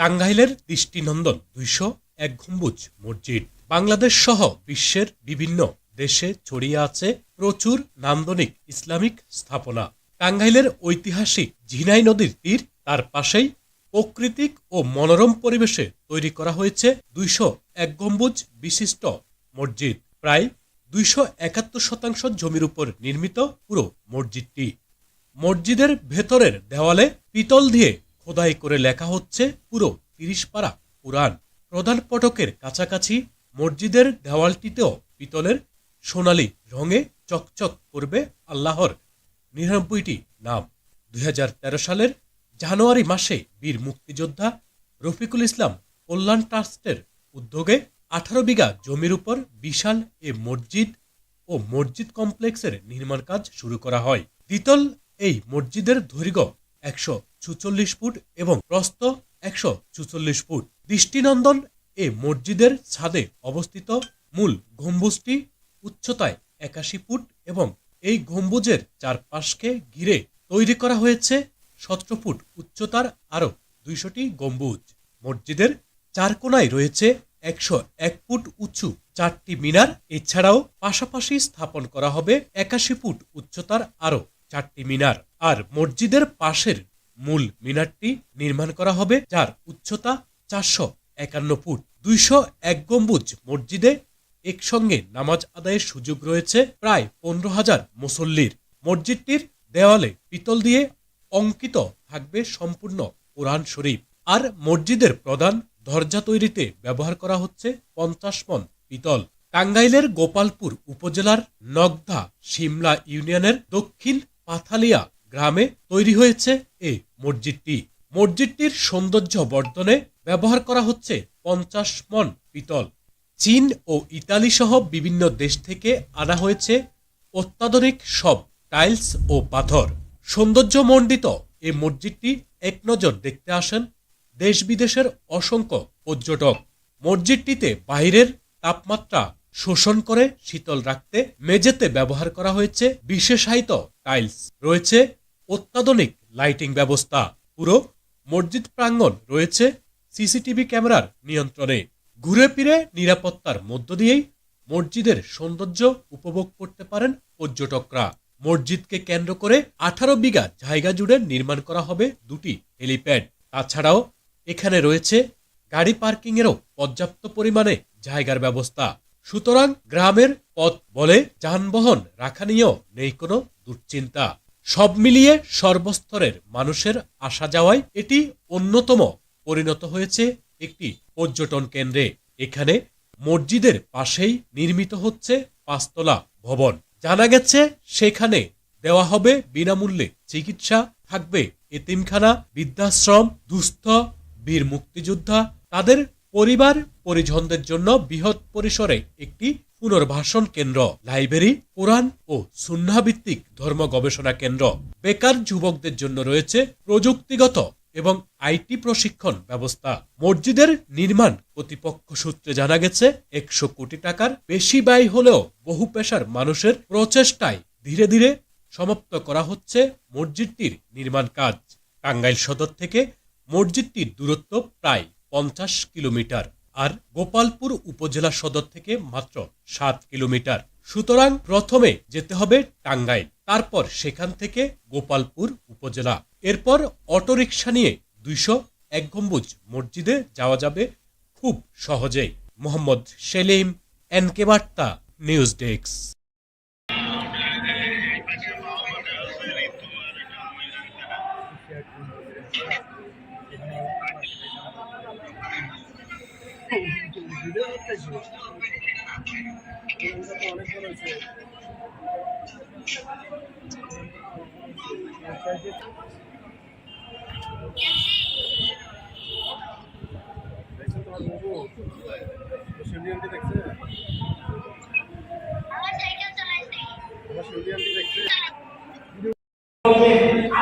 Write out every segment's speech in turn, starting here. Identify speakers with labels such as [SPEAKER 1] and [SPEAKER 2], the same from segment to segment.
[SPEAKER 1] টাঙ্গাইলের দৃষ্টিনন্দন দুইশো এক গম্বুজ মসজিদ। বাংলাদেশ সহ বিশ্বের বিভিন্ন দেশে ছড়িয়ে আছে প্রচুর নান্দনিক ইসলামিক স্থাপনা। টাঙ্গাইলের ঐতিহাসিক ঝিনাই নদীর তীর, তার পাশেই প্রাকৃতিক ও মনোরম পরিবেশে তৈরি করা হয়েছে দুইশো এক গম্বুজ বিশিষ্ট মসজিদ। প্রায় দুইশো একাত্তর শতাংশ জমির উপর নির্মিত পুরো মসজিদটি। মসজিদের ভেতরের দেওয়ালে পিতল দিয়ে খোদাই করে লেখা হচ্ছে পুরো তিরিশ পারা পুরাণ প্রধান ফটকের কাছাকাছি মসজিদের দেওয়ালটিতেও পিতলের সোনালী রঙে চকচক করবে আল্লাহর নিরানব্বইটি নাম। দুই হাজার তেরো সালের জানুয়ারি মাসে বীর মুক্তিযোদ্ধা রফিকুল ইসলাম কল্যাণ ট্রাস্টের উদ্যোগে আঠারো বিঘা জমির উপর বিশাল এ মসজিদ ও মসজিদ কমপ্লেক্সের নির্মাণ কাজ শুরু করা হয়। দ্বিতল এই মসজিদের দৈর্ঘ্য একশো চুচল্লিশ ফুট এবং প্রস্থ একশো চুচল্লিশ ফুট। দৃষ্টিনন্দন এ মসজিদের ছাদে অবস্থিত মূল গম্বুজটি উচ্চতায় একাশি ফুট এবং এই গম্বুজের চারপাশকে ঘিরে তৈরি করা হয়েছে সতেরো ফুট উচ্চতার আরও দুইশোটি গম্বুজ। মসজিদের চার কোনায় রয়েছে একশো এক ফুট উঁচু চারটি মিনার। এছাড়াও পাশাপাশি স্থাপন করা হবে একাশি ফুট উচ্চতার আরও চারটি মিনার। আর মসজিদের পাশের মূল মিনারটি নির্মাণ করা হবে, যার উচ্চতা চারশো একান্ন ফুট। দুইশো এক গম্বুজ মসজিদে একসঙ্গে নামাজ আদায়ের সুযোগ রয়েছে, প্রায় পনেরো হাজার মুসল্লির। মসজিদটির দেওয়ালে পিতল দিয়ে অঙ্কিত থাকবে সম্পূর্ণ কোরআন শরীফ। আর মসজিদের প্রধান দরজা তৈরিতে ব্যবহার করা হচ্ছে পঞ্চাশ মন পিতল। টাঙ্গাইলের গোপালপুর উপজেলার নগদা সিমলা ইউনিয়নের দক্ষিণ পাথালিয়া গ্রামে তৈরি হয়েছে মসজিদটি মসজিদটির সৌন্দর্য বর্ধনে ব্যবহার করা হচ্ছে পঞ্চাশ মন পিতল। চীন ও ইতালি সহ বিভিন্ন দেশ থেকে আনা হয়েছে অত্যাধুনিক সব টাইলস ও পাথর। সৌন্দর্যমণ্ডিত এই মসজিদটি এক নজর দেখতে আসেন দেশ বিদেশের অসংখ্য পর্যটক। মসজিদটিতে বাইরের তাপমাত্রা শোষণ করে শীতল রাখতে মেঝেতে ব্যবহার করা হয়েছে বিশেষায়িত টাইলস। রয়েছে অত্যাধুনিক লাইটিং ব্যবস্থা। পুরো মসজিদ প্রাঙ্গণ রয়েছে সিসিটিভি ক্যামেরার নিয়ন্ত্রণে। ঘুরে ফিরে নিরাপত্তার মধ্য দিয়েই মসজিদের সৌন্দর্য উপভোগ করতে পারেন পর্যটকরা। মসজিদকে কেন্দ্র করে আঠারো বিঘা জায়গা জুড়ে নির্মাণ করা হবে দুটি হেলিপ্যাড। তাছাড়াও এখানে রয়েছে গাড়ি পার্কিংয়েরও পর্যাপ্ত পরিমাণে জায়গার ব্যবস্থা। সুতরাং গ্রামের পথ বলে যানবাহন রাখা নিয়েও নেই কোনো দুশ্চিন্তা। সব মিলিয়ে সর্বস্তরের মানুষের আসা যাওয়ায় এটি অন্যতম পরিণত হয়েছে একটি পর্যটন কেন্দ্রে। এখানে মসজিদের পাশেই নির্মিত হচ্ছে পাঁচতলা ভবন। জানা গেছে সেখানে দেওয়া হবে বিনামূল্যে চিকিৎসা, থাকবে এতিমখানা, বৃদ্ধাশ্রম, দুস্থ, বীর মুক্তিযোদ্ধা। তাদের পরিবার পরিজনদের জন্য বৃহৎ পরিসরে একটি পুনর্বাসন কেন্দ্র, লাইব্রেরি, কোরআন ও সুন্নাভিত্তিক ধর্ম গবেষণা কেন্দ্র। বেকার যুবকদের জন্য রয়েছে প্রযুক্তিগত এবং আইটি প্রশিক্ষণ ব্যবস্থা। মসজিদের নির্মাণ কর্তৃপক্ষ সূত্রে জানা গেছে, একশো কোটি টাকার বেশি ব্যয় হলেও বহু পেশার মানুষের প্রচেষ্টায় ধীরে ধীরে সমাপ্ত করা হচ্ছে মসজিদটির নির্মাণ কাজ। টাঙ্গাইল সদর থেকে মসজিদটির দূরত্ব প্রায় পঞ্চাশ কিলোমিটার। আর গোপালপুর উপজেলা সদর থেকে মাত্র সাত কিলোমিটার। সুতরাং প্রথমে যেতে হবে টাঙ্গাইল, তারপর সেখান থেকে গোপালপুর উপজেলা। এরপর অটোরিকশা নিয়ে দুইশো এক গম্বুজ মসজিদে যাওয়া যাবে খুব সহজেই। Mohammad Selim, NK Barta, news desk.
[SPEAKER 2] দেখছ শিউলি আন্টি দেখছে
[SPEAKER 3] আমার সাইকেল চালাইছে।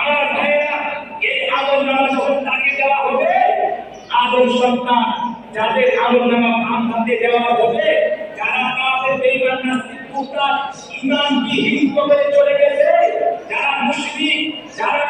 [SPEAKER 3] আমার ভাইয়েরা, এই আমল নামা যখন তাকে দেওয়া হবে। আদম সন্তান যাদের আমল নামা ভাম হাতে দেওয়া হবে, যারা কাফের বেঈমান নাস্তিক মুরতাদ ঈমান বিহীন করে চলে গেছে, যারা মুশরিক, যারা